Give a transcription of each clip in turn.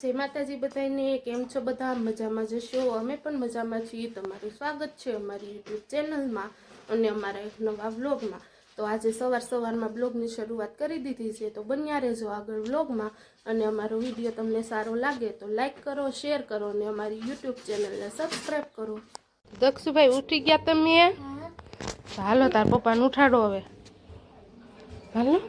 જય માતાજી બધાને કેમ છો બધા? મજામાં જશો? અમે પણ મજામાં છીએ. તમારું સ્વાગત છે અમારી યુટ્યુબ ચેનલમાં અને અમારા એક નવા વ્લોગમાં. તો આજે સવાર સવારમાં બ્લોગની શરૂઆત કરી દીધી છે. તો બન્યા રહેજો આગળ વ્લોગમાં અને અમારો વીડિયો તમને સારો લાગે તો લાઈક કરો, શેર કરો અને અમારી યુટ્યુબ ચેનલને સબસ્ક્રાઈબ કરો. દક્ષુભાઈ, ઉઠી ગયા તમે? હાલો, તાર પપ્પાને ઉઠાડો હવે. હાલો.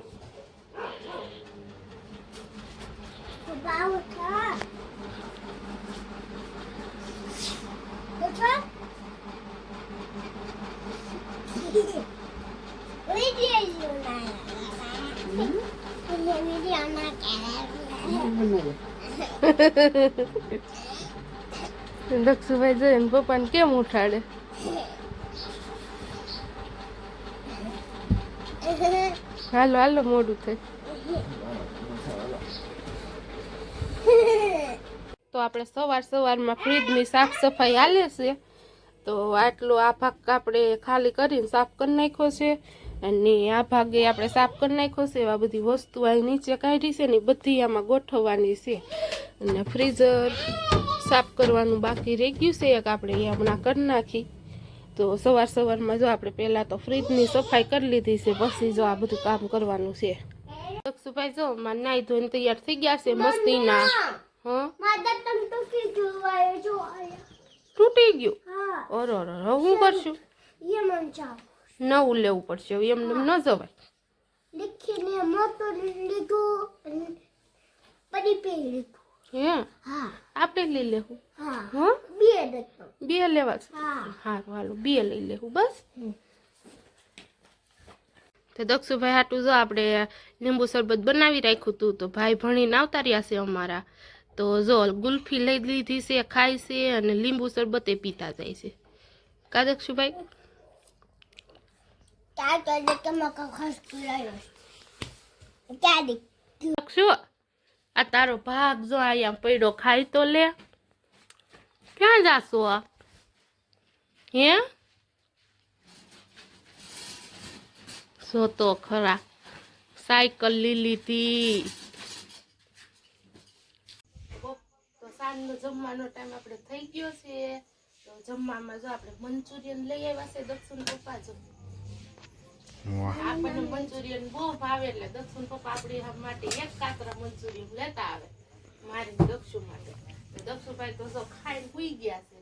દક્ષુભાઈ જોઈને પપ્પાને કેમ ઉઠાડે? હાલો હાલો, મોડું થઈ તો આપણે સવાર સવારમાં ફ્રીજની સાફ સફાઈ હાલે છે. તો આટલો આ ભાગ આપણે ખાલી કરીને સાફ કરી નાખ્યો છે. અને આ ભાગે આપણે સાફ કરી નાખ્યો છે. આ બધી વસ્તુ અહીં નીચે કાઢી છે ને બધી આમાં ગોઠવવાની છે. અને ફ્રીઝર સાફ કરવાનું બાકી રહી ગયું છે. એક આપણે એ હમણાં કરી નાખી. તો સવાર સવારમાં જો આપણે પહેલાં તો ફ્રીજની સફાઈ કરી લીધી છે. પછી જો આ બધું કામ કરવાનું છે. દક્ષુભાઈ જો મારે નાઈ ધોઈને તૈયાર થઈ ગયા છે મસ્તીના. હા? તૂટી ગયું. ઓર ઓર હું કરશું? નવું લેવું પડશે એમ એમ ન જવાય. લીખીને મોટું લીધું પડી પે લીધું. હે હા. આપણે લઈ લેવું. હા. હા? બે બે લેવા છે. હા. હાલો બે લઈ લેવું બસ. તો દક્ષુભાઈ હાટું જો આપણે લીંબુ શરબત બનાવી રાખ્યું હતું તો ભાઈ ભણીને આવતા રહ્યા છે અમારા. તો જો ગુલ્ફી લઈ લીધી છે ખાય છે અને લીંબુ શરબત એ પીતા જાય છે. કા દક્ષુભાઈ? ત્યાં તો એટલે તમે ખાસ પીરાયો ત્યાં દી. દક્ષુ આ તારો ભાગ જો અહીંયા પડ્યો ખાઈ તો લે. ક્યાં જાશો આ? હે? જો તો ખરા. સાયકલ લીલી હતી તો સાંજનો જમવાનો ટાઈમ આપણે થઈ ગયો છે. તો જમવામાં જો આપણે મંચુરિયન લઈ આવ્યા છે દક્ષિણ પપ્પા જો. આપણને મંચુરિયન બહુ ભાવે એટલે દક્ષિણ પપ્પા આપણી માટે એક કાતરા મંચુરિયન લેતા આવે. મારી દક્ષુ માટે. તો દક્ષુભાઈ તો જો ખાઈને સુઈ ગયા છે.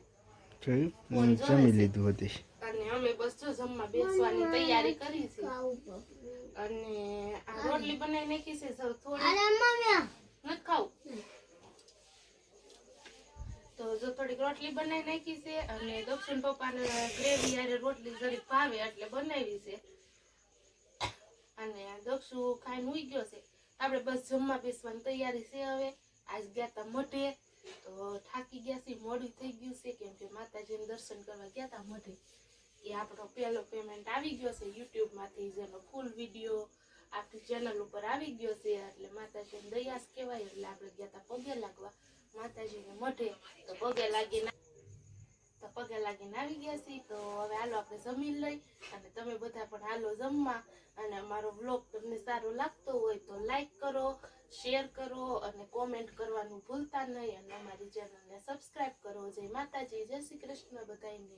જમી લીધું હતી. અને અમે બસ જો જમવા બેસવાની તૈયારી કરી છે. અને આ રોટલી બનાવી નાખી છે જો થોડી નથી ખાવું તો જો થોડીક રોટલી બનાવી નાખી છે અને દક્ષિણ પપ્પાને ગ્રેવી યારે રોટલી જરીક ભાવે એટલે બનાવી છે. અને દક્ષુ ખાઈને ઉઈ ગયો છે. આપણે બસ જમવા બેસવાની તૈયારી છે હવે. આજ ગયા તા મઢે. તો થાકી ગયા છે, મોડું થઈ ગયું છે, કેમ કે માતાજીને દર્શન કરવા ગયા તા મઢે. એ આપણો પહેલો પેમેન્ટ આવી ગયો છે યુટ્યુબમાંથી જેનો ફૂલ વીડિયો આપણી ચેનલ ઉપર આવી ગયો છે. એટલે માતાજીને દયાસ કહેવાય, એટલે આપણે ગયા તા પગે લાગવા. માતાજીને મઢે, તો પગે લાગીને તો પગે લાગીને આવી ગયા છીએ તો હવે હાલો આપણે જમી લઈ અને તમે બધા પણ હાલો જમવા. અને અમારો બ્લોગ તમને સારો લાગતો હોય તો લાઈક કરો શેર કરો અને કોમેન્ટ કરવાનું ભૂલતા નહીં. અને અમારી ચેનલને સબસ્ક્રાઈબ કરો. જય માતાજી, જય શ્રી કૃષ્ણ બધાને